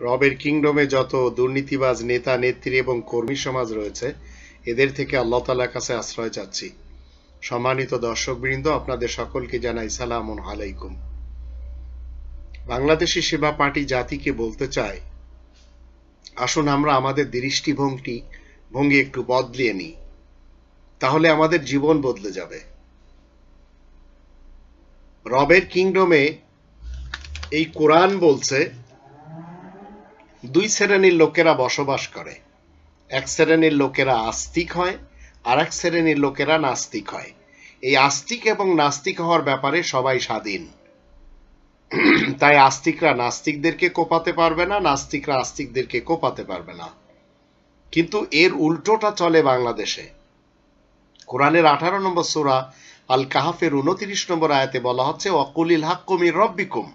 রবের কিংডমে যত দুর্নীতিবাজ নেতা, নেত্রী এবং কর্মী সমাজ রয়েছে, এদের থেকে আল্লাহ তালার কাছে আশ্রয় চাচ্ছি। সম্মানিত দর্শকবৃন্দ, আপনাদের সকলকে জানাই সালাম আলাইকুম। বাংলাদেশি সেবা পার্টি জাতিকে বলতে চায় আসুন আমরা আমাদের দৃষ্টিভঙ্গি, ভঙ্গি একটু বদলিয়ে নিই। তাহলে আমাদের জীবন বদলে যাবে। রবের কিংডমে এই কোরআন বলছে দুই শ্রেণির লোকেরা বসবাস করে। এক শ্রেণির লোকেরা আস্তিক হয় আর এক শ্রেণির লোকেরা নাস্তিক হয়। এই আস্তিক এবং নাস্তিক হওয়ার ব্যাপারে সবাই স্বাধীন। তাই আস্তিকরা নাস্তিকদেরকে কোপাতে পারবে না, নাস্তিকরা আস্তিকদেরকে কোপাতে পারবে না। কিন্তু এর উল্টোটা চলে বাংলাদেশে। কোরআনের আঠারো নম্বর সুরা আল কাহাফের উনত্রিশ নম্বর আয়াতে বলা হচ্ছে অকুলিল হাক্কুমির রব্বিকুম।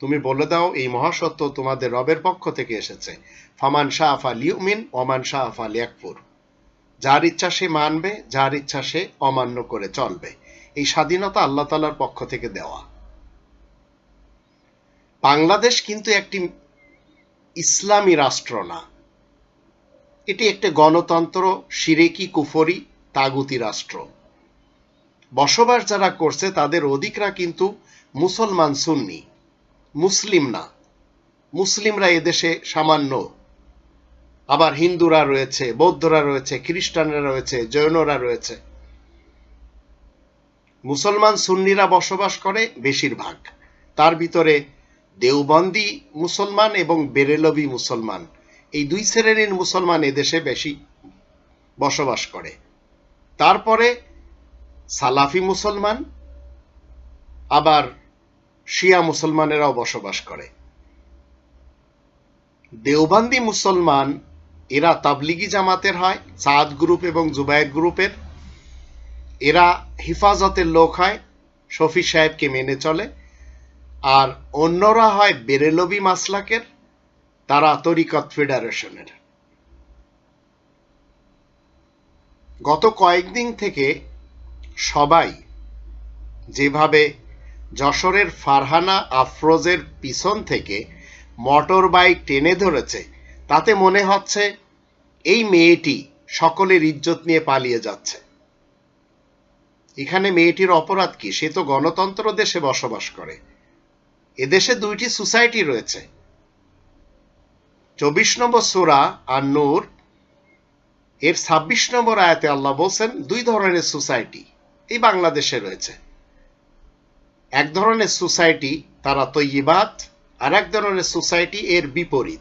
তুমি বলে দাও, এই মহাসত্য তোমাদের রবের পক্ষ থেকে এসেছে। ফামান শাহ আফা লিউমিন ওমান শাহ আফা লিয়াকপুর যার ইচ্ছা সে মানবে, যার ইচ্ছা সে অমান্য করে চলবে। এই স্বাধীনতা আল্লাহ তালার পক্ষ থেকে দেওয়া। বাংলাদেশ কিন্তু একটি ইসলামী রাষ্ট্র না। এটি একটি গণতন্ত্র, সিরেকি, কুফরি, তাগুতি রাষ্ট্র। বসবাস যারা করছে, তাদের অধিকরা কিন্তু মুসলমান সুন্নি। মুসলিম না। মুসলিমরা এদেশে সামান্য। আবার হিন্দুরা রয়েছে, বৌদ্ধরা রয়েছে, খ্রিস্টানরা রয়েছে, জৈনরা রয়েছে। মুসলমান সুন্নিরা বসবাস করে বেশিরভাগ। তার ভিতরে দেওবন্দি মুসলমান এবং বেরেলবি মুসলমান। এই দুই শ্রেণির মুসলমান এদেশে বেশি বসবাস করে। তারপরে সালাফি মুসলমান, আবার শিয়া মুসলমানেরাও বসবাস করে। দেওবান্দি মুসলমান, এরা তাবলিগি জামাতের হয়, সাদ গ্রুপ এবং জুবায়ের গ্রুপের। এরা হিফাজতের লোক হয়, শফি সাহেবকে মেনে চলে। আর অন্যরা হয় বেরেলবি মাসলাকের, তারা তরিকত ফেডারেশনের। গত কয়েকদিন থেকে সবাই যেভাবে যশোরের ফারহানা আফরোজের পিছন থেকে মোটর বাইক টেনে ধরেছে। তাতে মনে হচ্ছে এই মেয়েটি সকলের ইজ্জত নিয়ে পালিয়ে যাচ্ছে। এখানে মেয়েটির অপরাধ কি? সে তো গণতন্ত্র দেশে বসবাস করে। এদেশে দুইটি সোসাইটি রয়েছে। চব্বিশ নম্বর সোরা আর নূর এর ছাব্বিশ নম্বর আয়াতে আল্লাহ বলছেন, দুই ধরনের সোসাইটি এই বাংলাদেশে রয়েছে। এক ধরনের সোসাইটি তারা তৈবাত আর এক ধরনের সোসাইটি এর বিপরীত।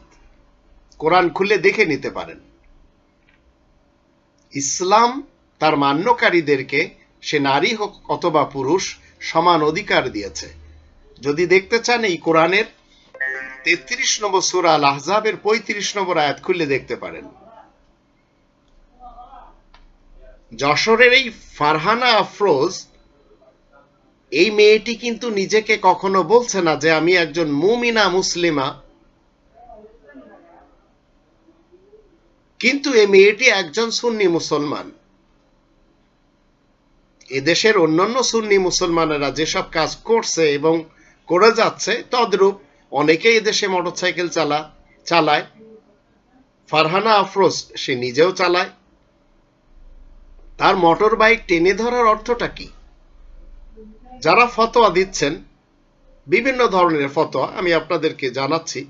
কোরআন খুলে দেখে নিতে পারেন। ইসলাম তার মান্যকারীদেরকে সে নারী হোক অথবা পুরুষ সমান অধিকার দিয়েছে। যদি দেখতে চান এই কোরআনের, তেত্রিশ নম্বর সুরা আল আহজাবের পঁয়ত্রিশ নম্বর আয়াত খুলে দেখতে পারেন। যশোরের এই ফারহানা আফরোজ এই মেয়েটি কিন্তু নিজেকে কখনো বলছে না যে আমি একজন মুমিনা মুসলিমা। কিন্তু এই মেয়েটি একজন সুন্নি মুসলমান। এদেশের অন্যান্য সুন্নি মুসলমানেরা যেসব কাজ করছে এবং করে যাচ্ছে, তদ্রূপ অনেকেই এদেশে মোটরসাইকেল চালা, চালায়। ফারহানা আফরোজ, সে নিজেও চালায়। তার মোটর বাইক টেনে ধরার অর্থটা কি? যারা ফতোয়া দিচ্ছেন, বিভিন্ন ধরনের ফতোয়া আমি আপনাদেরকে জানাচ্ছি।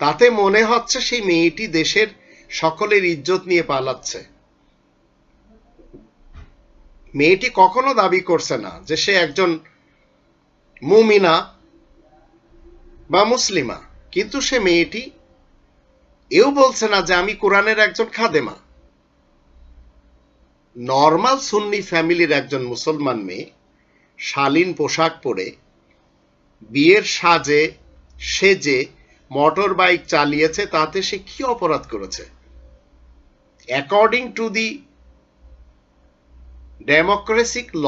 তাতে মনে হচ্ছে সেই মেয়েটি দেশের সকলের ইজ্জত নিয়ে পালাচ্ছে। মেয়েটি কখনো দাবি করছে না যে সে একজন মুমিনা বা মুসলিমা, কিন্তু সে মেয়েটি এও বলছে না যে আমি কোরআনের একজন খাদেমা। নর্মাল সুন্নি ফ্যামিলির একজন মুসলমান মেয়ে শালীন পোশাক পরে বিয়ের সাজে, সেজে মোটর বাইক চালিয়েছে, তাতে সে কি অপরাধ করেছে? অ্যাকর্ডিং টু দি ডেমোক্রেসিক ল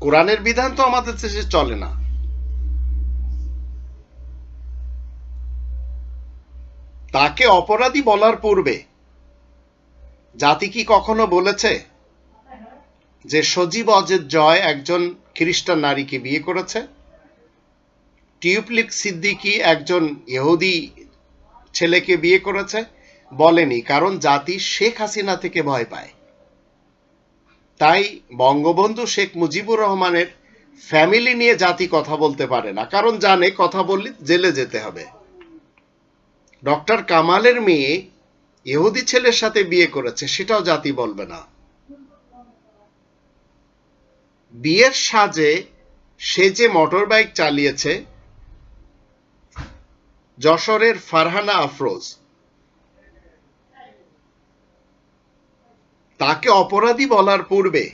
কোরআনের বিধান তো আমাদের দেশে চলে না। তাকে অপরাধী বলার পূর্বে জাতি কি কখনো বলেছে? যে সজীব অজের জয় একজন খ্রিস্টান নারীকে বিয়ে করেছে। টিউবলিক সিদ্দিকি একজন ইহুদি ছেলেকে বিয়ে করেছে। বলেনি, কারণ জাতি শেখ হাসিনা থেকে ভয় পায়। তাই বঙ্গবন্ধু শেখ মুজিবুর রহমানের ফ্যামিলি নিয়ে জাতি কথা বলতে পারে না, কারণ জানে কথা বললে জেলে যেতে হবে। ডক্টর কামালের মেয়ে ইহুদি ছেলের সাথে বিয়ে করেছে, সেটাও জাতি বলবে না। বিয়ের সাজে সে যে মোটর বাইক চালিয়েছে, যশোরের ফারহানা আফরোজ, তাকে অপরাধী বলার পূর্বে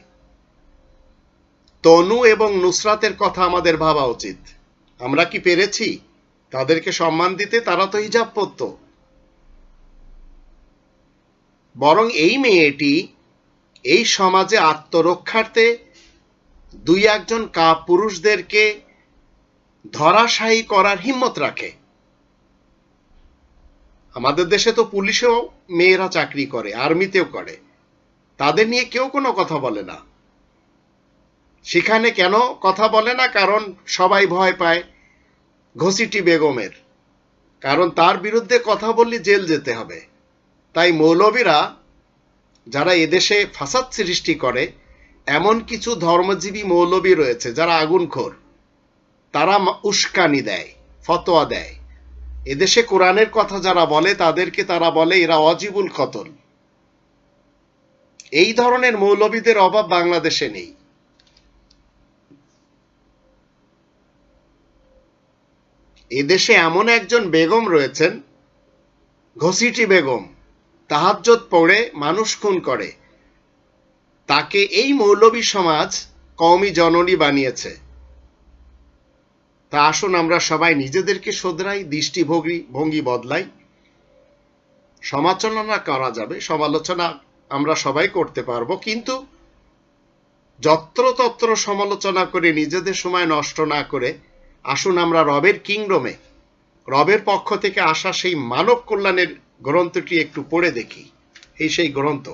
তনু এবং নুসরাতের কথা আমাদের ভাবা উচিত। আমরা কি পেরেছি? তাদেরকে সম্মান দিতে তারা তো হিজাব পরত বরং এই মেয়েটি এই সমাজে আত্মরক্ষার্থে দুই একজন কা পুরুষদেরকে ধরাশায়ী করার হিম্মত রাখে। আমাদের দেশে তো পুলিশেও মেয়েরা চাকরি করে, আর্মিতেও করে। তাদের নিয়ে কেউ কোনো কথা বলে না। সেখানে কেন কথা বলে না? কারণ সবাই ভয় পায় ঘসিটি বেগমের। কারণ তার বিরুদ্ধে কথা বললে জেল যেতে হবে। তাই মৌলবীরা যারা এদেশে ফাসাদ সৃষ্টি করে এমন কিছু ধর্মজীবী মৌলবী রয়েছে যারা আগুনখোর। তারা উস্কানি দেয়, ফতোয়া দেয়। এদেশে কোরআনের কথা যারা বলে, তাদেরকে তারা বলে এরা অজিবুল কতল। এই ধরনের মৌলবীদের অভাব বাংলাদেশে নেই। এদেশে এমন একজন বেগম রয়েছেন ঘসিটি বেগম। তাহাজ্জত পড়ে, মানুষ খুন করে। তাকে এই মৌলবী সমাজ কওমি জননী বানিয়েছে। তা আসুন আমরা সবাই নিজেদেরকে শোধরাই, দৃষ্টিভঙ্গি, ভঙ্গি বদলাই। সমালোচনা করা যাবে, সমালোচনা আমরা সবাই করতে পারব, কিন্তু যত্রতত্র সমালোচনা করে, নিজেদের সময় নষ্ট না করে আসুন আমরা রবের কিংডমে। রবের পক্ষ থেকে আসা সেই মানব কল্যাণের গ্রন্থটি একটু পড়ে দেখি। এই সেই গ্রন্থ।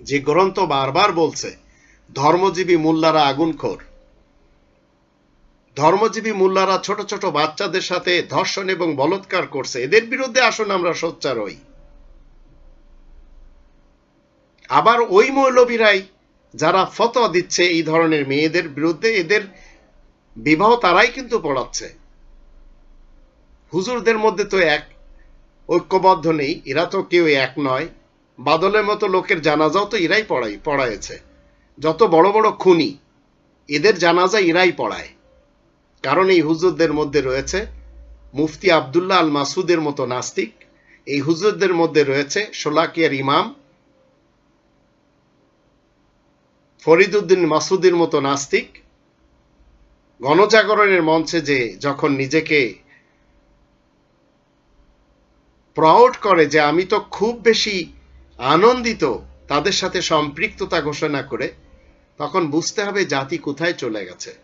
যে গ্রন্থ বারবার বলছে, ধর্মজীবী মোল্লারা আগুনখোর ধর্মজীবী মোল্লারা ছোট ছোট বাচ্চাদের সাথে ধর্ষণ এবং বলৎকার করছে। এদের বিরুদ্ধে আসুন আমরা সোচ্চার হই। আবার ওই মৌলবীরাই যারা ফতোয়া দিচ্ছে এই ধরনের মেয়েদের বিরুদ্ধে, এদের বিবাহ তারাই কিন্তু পড়াচ্ছে। হুজুরদের মধ্যে তো এক ঐক্যবদ্ধ নেই, এরা তো কেউ এক নয়। বাদলের মতো লোকের জানাজাও তো এরাই পড়াই পড়ায়েছে। যত বড় বড় খুনি, এদের জানাজা এরাই পড়ায়। কারণ এই হুজুরদের মধ্যে রয়েছে মুফতি আবদুল্লাহ আল মাসুদের মতো নাস্তিক। এই হুজুরদের মধ্যে রয়েছে সোলাকিয়ার ইমাম ফরিদুদ্দিন মাসুদের মতো নাস্তিক। গণজাগরণের মঞ্চে যে যখন নিজেকে প্রাউড করে যে আমি তো খুব বেশি আনন্দিত তাদের সাথে সম্পৃক্ততা ঘোষণা করে তখন বুঝতে হবে জাতি কোথায় চলে গেছে।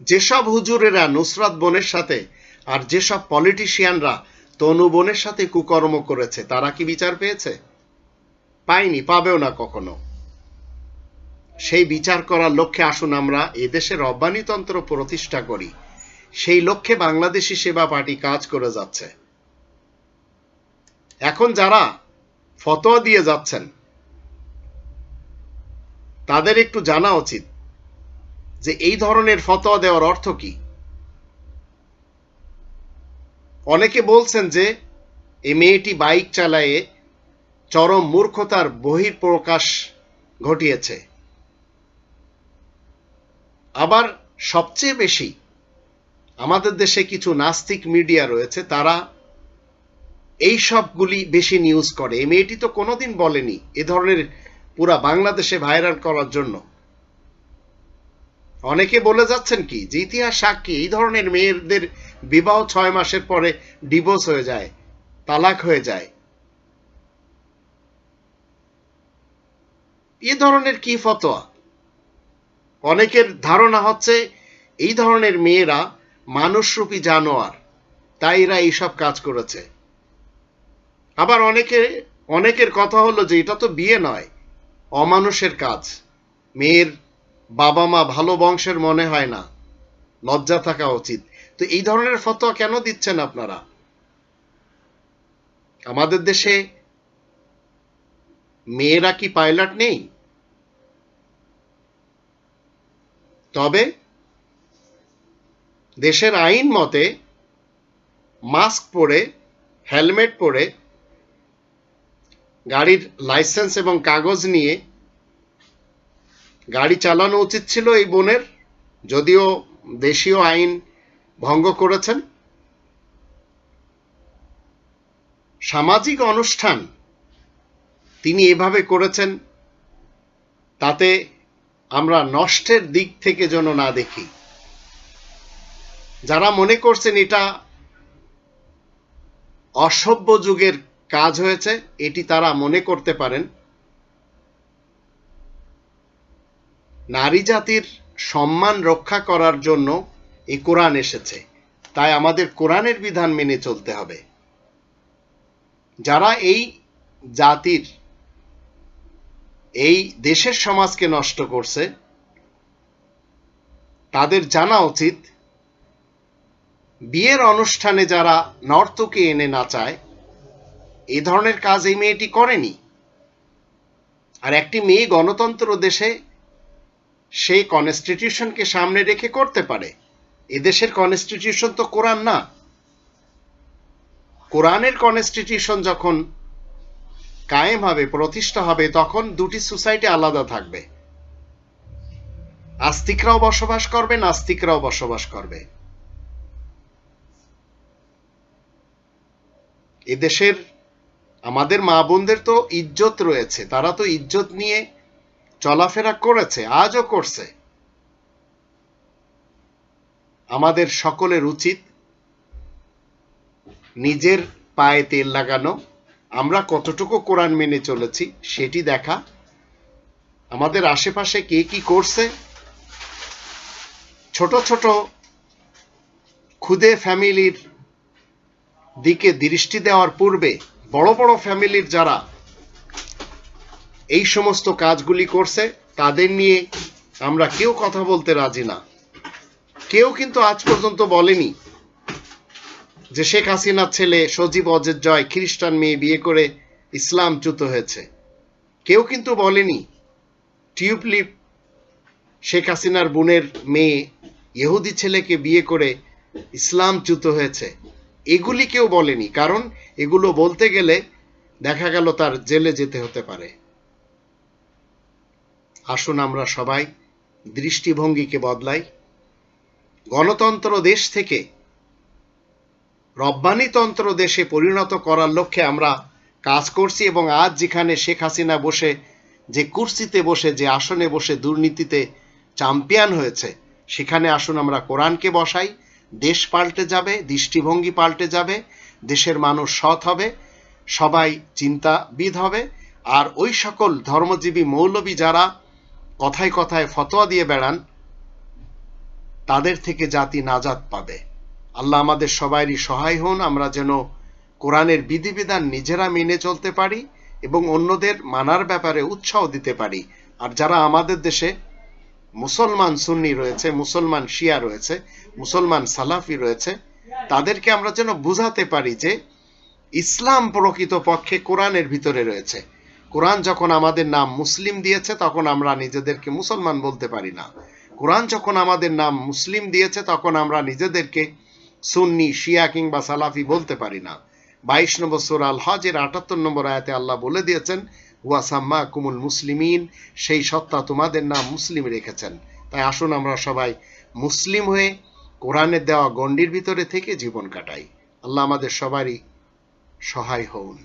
যেসব হুজুরেরা নুসরাত বোনের সাথে আর যেসব পলিটিশিয়ানরা তনু বোনের সাথে কুকর্ম করেছে, তারা কি বিচার পেয়েছে? পায়নি, পাবেও না কখনো। সেই বিচার করার লক্ষ্যে আসুন আমরা এদেশের রব্বানিতন্ত্র প্রতিষ্ঠা করি। সেই লক্ষ্যে বাংলাদেশি সেবা পার্টি কাজ করে যাচ্ছে। এখন যারা ফতোয়া দিয়ে যাচ্ছেন, তাদের একটু জানা উচিত যে এই ধরনের ফতোয়া দেওয়ার অর্থ কি। অনেকে বলছেন যে এই মেয়েটি বাইক চালায়ে চরম মূর্খতার বহির প্রকাশ ঘটিয়েছে। আবার সবচেয়ে বেশি আমাদের দেশে কিছু নাস্তিক মিডিয়া রয়েছে, তারা এই সবগুলি বেশি নিউজ করে। এই মেয়েটি তো কোনোদিন বলেনি এ ধরনের পুরা বাংলাদেশে ভাইরাল করার জন্য। অনেকে বলে যাচ্ছেন কি, যে ইতিহাস সাক্ষী, এই ধরনের মেয়েদের বিবাহ ছয় মাসের পরে ডিভোর্স হয়ে যায়, তালাক হয়ে যায়। এ ধরনের কি ফতোয়া? অনেকের ধারণা হচ্ছে, এই ধরনের মেয়েরা মানুষরূপী জানোয়ার, তাই এরা এইসব কাজ করেছে। আবার অনেকে, অনেকের কথা হলো যে এটা তো বিয়ে নয়, অমানুষের কাজ। মেয়ের বাবা মা ভালো বংশের মনে হয় না, লজ্জা থাকা উচিত। তো এই ধরনের ফতোয়া কেন দিচ্ছেন আপনারা? আমাদের দেশে মেয়েরা কি পাইলট নেই? তবে দেশের আইন মতে মাস্ক পরে, হেলমেট পরে গাড়ির লাইসেন্স এবং কাগজ নিয়ে গাড়ি চালানো উচিত ছিল এই বোনের, যদিও দেশীয় আইন ভঙ্গ করেছেন। সামাজিক অনুষ্ঠান তিনি এভাবে করেছেন তাতে আমরা নষ্টের দিক থেকে যেন না দেখি। যারা মনে করছেন এটা অসভ্য যুগের কাজ হয়েছে, এটি তারা মনে করতে পারেন। নারী জাতির সম্মান রক্ষা করার জন্য এই কোরআন এসেছে। তাই আমাদের কোরআনের বিধান মেনে চলতে হবে। যারা এই জাতির, এই দেশের সমাজকে নষ্ট করছে, তাদের জানা উচিত, বিয়ের অনুষ্ঠানে যারা নর্তকে এনে নাচায় এই ধরনের কাজ এই মেয়েটি করেনি। আর একটি মেয়ে গণতন্ত্র দেশে সেই কনস্টিটিউশনকে সামনে রেখে করতে পারে। এদেশের কনস্টিটিউশন তো কোরআন না। কোরআনের কনস্টিটিউশন যখন কায়েম হবে, প্রতিষ্ঠা হবে, তখন দুটি সোসাইটি আলাদা থাকবে। আস্তিকরাও বসবাস করবে, নাস্তিকরাও বসবাস করবে। এদেশের আমাদের মা বোনদের তো ইজ্জত রয়েছে, তারা তো ইজ্জত নিয়ে চলাফেরা করেছে, আজও করছে। আমাদের সকলের উচিত নিজের পায়ে তেল লাগানো। আমরা কতটুকু কোরআন মেনে চলেছি সেটি দেখা। আমাদের আশেপাশে কে কি করছে? ছোট ছোট ক্ষুদে ফ্যামিলির দিকে দৃষ্টি দেওয়ার পূর্বে বড় বড় ফ্যামিলির যারা এই সমস্ত কাজগুলি করছে, তাদের নিয়ে আমরা কেউ কথা বলতে রাজি না। কেউ কিন্তু আজ পর্যন্ত বলেনি যে শেখ হাসিনার ছেলে সজীব অজের জয় খ্রিস্টান মেয়ে বিয়ে করে ইসলাম চ্যুত হয়েছে। কেউ কিন্তু বলেনি টিউবলিপ শেখ হাসিনার বোনের মেয়ে ইহুদি ছেলেকে বিয়ে করে ইসলাম চ্যুত হয়েছে। এগুলি কেউ বলেনি, কারণ এগুলো বলতে গেলে দেখা গেল তার জেলে যেতে হতে পারে। আসুন আমরা সবাই দৃষ্টিভঙ্গিকে বদলাই। গণতন্ত্র দেশ থেকে রব্বানিতন্ত্র দেশে পরিণত করার লক্ষ্যে আমরা কাজ করছি এবং আজ যেখানে শেখ হাসিনা বসে, যে কুর্সিতে বসে, যে আসনে বসে দুর্নীতিতে চ্যাম্পিয়ন হয়েছে, সেখানে আসুন আমরা কোরআনকে বসাই দেশ পাল্টে যাবে, দৃষ্টিভঙ্গি পাল্টে যাবে, দেশের মানুষ সৎ হবে, সবাই চিন্তাবিদ হবে, আর ওই সকল ধর্মজীবী মৌলবী যারা কথায় কথায় ফতোয়া দিয়ে বেড়ান, তাদের থেকে জাতি নাজাত পাবে। আল্লাহ আমাদের সবাইরই সহায় হন, আমরা যেন কোরআনের বিধিবিধান নিজেরা মেনে চলতে পারি এবং অন্যদের মানার ব্যাপারে উৎসাহ দিতে পারি। আর যারা আমাদের দেশে মুসলমান সুন্নি রয়েছে, মুসলমান শিয়া রয়েছে মুসলমান সালাফি রয়েছে, তাদেরকে আমরা যেন বুঝাতে পারি যে ইসলাম প্রকৃত পক্ষে কোরআনের ভিতরে রয়েছে। কোরআন যখন আমাদের নাম মুসলিম দিয়েছে, তখন আমরা নিজেদেরকে মুসলমান বলতে পারি না। কোরআন যখন আমাদের নাম মুসলিম দিয়েছে, তখন আমরা নিজেদেরকে সুন্নি, শিয়া কিংবা সালাফি বলতে পারি না। বাইশ নম্বর সুর আল হজের আটাত্তর নম্বর আয়াতে আল্লাহ বলে দিয়েছেন ওয়াসাম্মা কুমুল মুসলিমিন সেই সত্তা তোমাদের নাম মুসলিম রেখেছেন। তাই আসুন আমরা সবাই মুসলিম হয়ে কোরআনের দেওয়া গণ্ডির ভিতরে থেকে জীবন কাটাই। আল্লাহ আমাদের সবারই সহায় হন